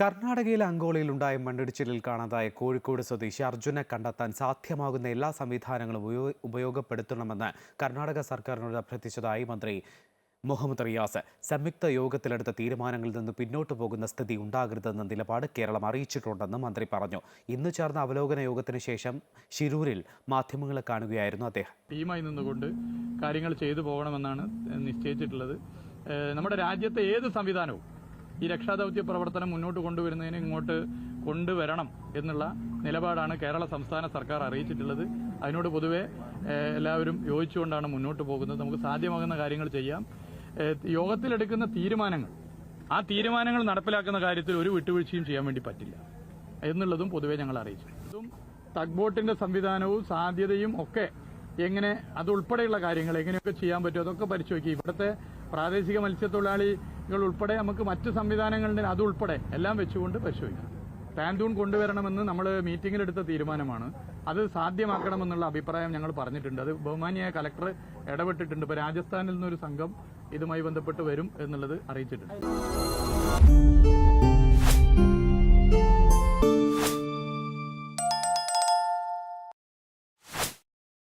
കർണാടകയിലെ അങ്കോളയിലുണ്ടായ മണ്ണിടിച്ചിലിൽ കാണാതായ കോഴിക്കോട് സ്വദേശി അർജുനെ കണ്ടെത്താൻ സാധ്യമാകുന്ന എല്ലാ സംവിധാനങ്ങളും ഉപയോ- ഉപയോഗപ്പെടുത്തണമെന്ന് കർണാടക സർക്കാരിനോട് അഭ്യർത്ഥിച്ചതായി മന്ത്രി മുഹമ്മദ് റിയാസ്. സംയുക്ത യോഗത്തിലെടുത്ത തീരുമാനങ്ങളിൽ നിന്ന് പിന്നോട്ടു പോകുന്ന സ്ഥിതി ഉണ്ടാകരുതെന്ന നിലപാട് കേരളം അറിയിച്ചിട്ടുണ്ടെന്ന് മന്ത്രി പറഞ്ഞു. ഇന്ന് ചേർന്ന അവലോകന യോഗത്തിന് ശേഷം ശിരൂരിൽ മാധ്യമങ്ങളെ കാണുകയായിരുന്നു അദ്ദേഹം. ടീമായി നിന്നുകൊണ്ട് കാര്യങ്ങൾ ചെയ്തു പോകണമെന്നാണ് നിശ്ചയിച്ചിട്ടുള്ളത്. നമ്മുടെ രാജ്യത്തെ ഏത് സംവിധാനവും ഈ രക്ഷാദൌത്യ പ്രവർത്തനം മുന്നോട്ട് കൊണ്ടുവരുന്നതിന് ഇങ്ങോട്ട് കൊണ്ടുവരണം എന്നുള്ള നിലപാടാണ് കേരള സംസ്ഥാന സർക്കാർ അറിയിച്ചിട്ടുള്ളത്. അതിനോട് പൊതുവെ എല്ലാവരും യോജിച്ചുകൊണ്ടാണ് മുന്നോട്ട് പോകുന്നത്. നമുക്ക് സാധ്യമാകുന്ന കാര്യങ്ങൾ ചെയ്യാം. യോഗത്തിലെടുക്കുന്ന തീരുമാനങ്ങൾ ആ തീരുമാനങ്ങൾ നടപ്പിലാക്കുന്ന കാര്യത്തിൽ ഒരു വിട്ടുവീഴ്ചയും ചെയ്യാൻ വേണ്ടി പറ്റില്ല എന്നുള്ളതും പൊതുവെ ഞങ്ങൾ അറിയിച്ചു. തഗ് ബോട്ടിന്റെ സംവിധാനവും സാധ്യതയും ഒക്കെ എങ്ങനെ അതുൾപ്പെടെയുള്ള കാര്യങ്ങൾ എങ്ങനെയൊക്കെ ചെയ്യാൻ പറ്റും അതൊക്കെ പരിശോധിക്കും. ഇവിടുത്തെ പ്രാദേശിക മത്സ്യത്തൊഴിലാളികൾ ഉൾപ്പെടെ നമുക്ക് മറ്റ് സംവിധാനങ്ങളുടെ അതുൾപ്പെടെ എല്ലാം വെച്ചുകൊണ്ട് പരിശോധിക്കും. പാൻതൂൺ കൊണ്ടുവരണമെന്ന് നമ്മൾ മീറ്റിംഗിലെടുത്ത തീരുമാനമാണ്. അത് സാധ്യമാക്കണമെന്നുള്ള അഭിപ്രായം ഞങ്ങൾ പറഞ്ഞിട്ടുണ്ട്. അത് ബഹുമാനിയായ കലക്ടർ ഇടപെട്ടിട്ടുണ്ട്. ഇപ്പോൾ രാജസ്ഥാനിൽ നിന്നൊരു സംഘം ഇതുമായി ബന്ധപ്പെട്ട് വരും എന്നുള്ളത് അറിയിച്ചിട്ടുണ്ട്.